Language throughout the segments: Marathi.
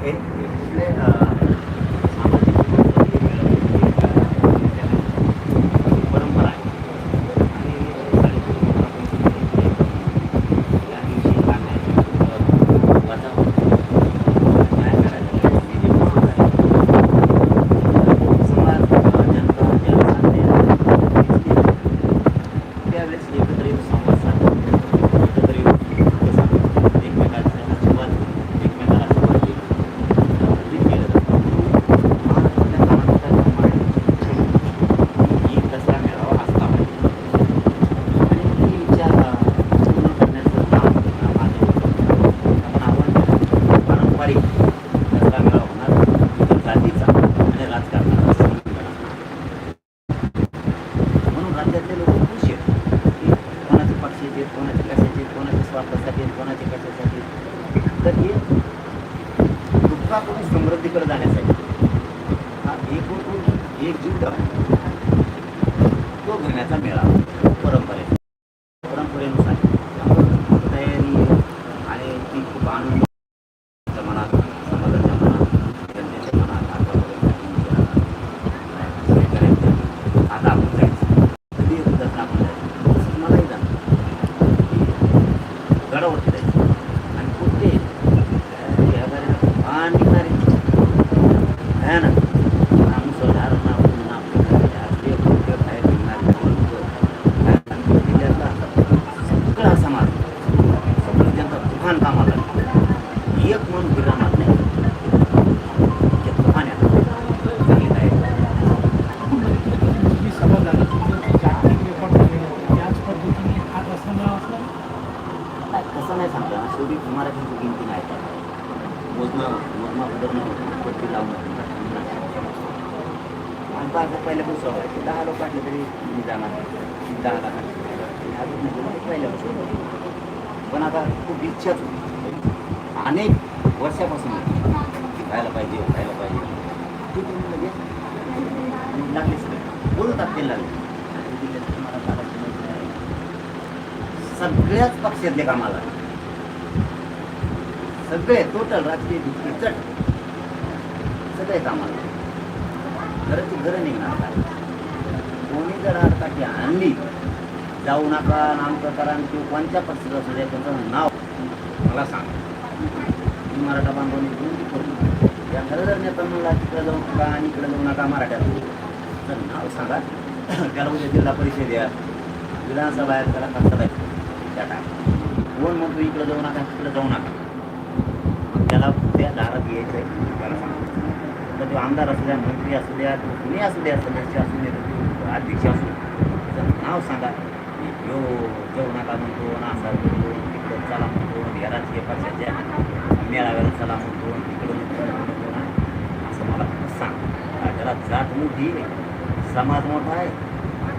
Okay. कोणाचे कोणाच्या स्वार्थासाठी कोणाच्या कशासाठी? तर हे दुःखाकडून समृद्धीकडे जाण्यासाठी. हा एक एक जीव तो घेण्याचा मेळावा परंपरे না मोजणं मोजणं करणं पट्टी लावणं आणि बाहेर पहिल्यापासून सवय आहे. दहा लोक असले तरी मी जाणार मी दहा लाख अजून नाही पहिल्यापासून पण आता खूप इच्छाच होती. अनेक वर्षापासून. व्हायला पाहिजे व्हायला पाहिजे ठीक आहे मी लगेच आणि लागले सगळे बोलतात ते लागले सगळ्याच पक्षातले कामाला सगळे टोटल राजकीय भिक्की चट. सगळे कामाला घराची घरं निघणार काय कोणी जर आडकाठी आणली जाऊ नका नामकं करा किंवा कोणत्या पक्षाचं असू द्या त्याचं नाव. मला सांग. मी मराठा बांधवांनी विनंती करतो या खरं जर नेता म्हणला तिकडे जाऊ नका आणि इकडे जाऊ नका मराठ्यात तर नाव सांगा. त्याला उद्या जिल्हा परिषद या. विधानसभा आहे त्याला कसं जायचं त्या टाइम कोण म्हणतो इकडे जाऊ नका तिकडे जाऊ नका. त्याला त्या दारात यायचं आहे त्याला सांगायचं तर तो आमदार असू द्या मंत्री असू द्या तो कुणी असू द्या सदस्य असू द्या अध्यक्ष असू द्या त्याचं नाव सांगा. यो जाऊ नका म्हणतो नासा म्हणतो तिकडं चला म्हणतो या राजकीय पक्षाच्या मेळाव्याला चला म्हणतो तिकडं म्हणतो ना असं मला सांग. हा, त्याला जात मोठी समाज मोठा आहे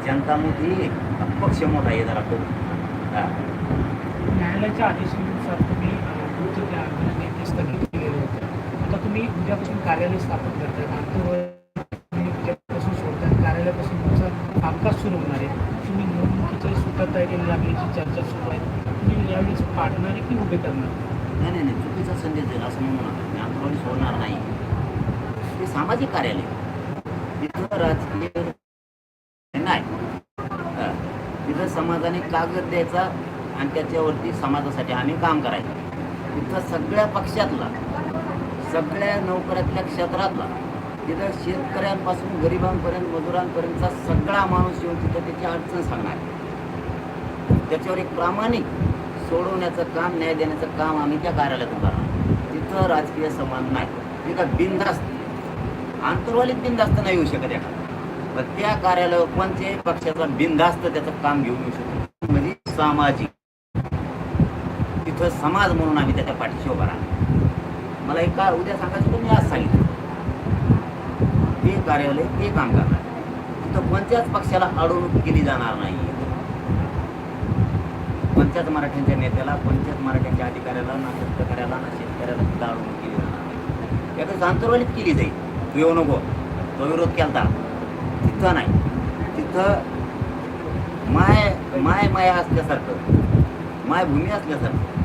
जनता मोठी पक्ष मोठा आहे जरा तो न्यायालयाच्या आदेशानुसार तुम्ही स्थगित केलेले होते. आता तुम्ही उद्यापासून कार्यालय स्थापन करताय. आंतरवळ उद्यापासून सोडताय. कार्यालयापासून तुमचं कामकाज सुरू होणार आहे. तुम्ही निवडणुकीच्या सुद्धा तयारी लागण्याची चर्चा सुरू आहे. तुम्ही यावेळेस पाडणार आहे की उभे करणार? नाही नाही नाही. चुकीचा संदेश देईल असं मी नका मी आंदोलन सोडणार नाही. ते सामाजिक कार्यालय. तिथं राजकीय नाही. तिथं समाजाने कागद द्यायचा आणि त्याच्यावरती समाजासाठी आम्ही काम करायचं. तिथं सगळ्या पक्षातला सगळ्या नोकऱ्यातल्या क्षेत्रातला तिथं शेतकऱ्यांपासून गरिबांपर्यंत मजुरांपर्यंतचा सगळा माणूस येऊन तिथं त्याची अडचण सांगणार त्याच्यावर एक प्रामाणिक सोडवण्याचं काम न्याय देण्याचं काम आम्ही त्या कार्यालयातून करणार तिथं राजकीय समान नाही. तिथं बिनधास्त आंतरवालीत बिनधास्त नाही येऊ शकत एखादा. पण त्या कार्यालयावर कोणत्याही पक्षाचा बिनधास्त त्याचं काम घेऊन येऊ शकतो म्हणजे सामाजिक तिथं समाज म्हणून आम्ही त्याच्या पाठीशी उभा राहणार मला एक का उद्या सांगायचं तर मी आज सांगितलं. ते कार्यालय ते काम करणार. तिथं कोणत्याच पक्षाला अडवणूक केली जाणार नाही. पंचायत मराठ्यांच्या नेत्याला पंचायत मराठ्यांच्या अधिकाऱ्याला ना शेतकऱ्याला ना शेतकऱ्याला तिथं अडवणूक केली जाणार नाही. याकडे आंतरवालीत केली जाईल. तू येऊ नको. तो विरोध केलता. तिथं नाही. तिथं माय माय माया असल्यासारखं. मायभूमी असल्यासारखं.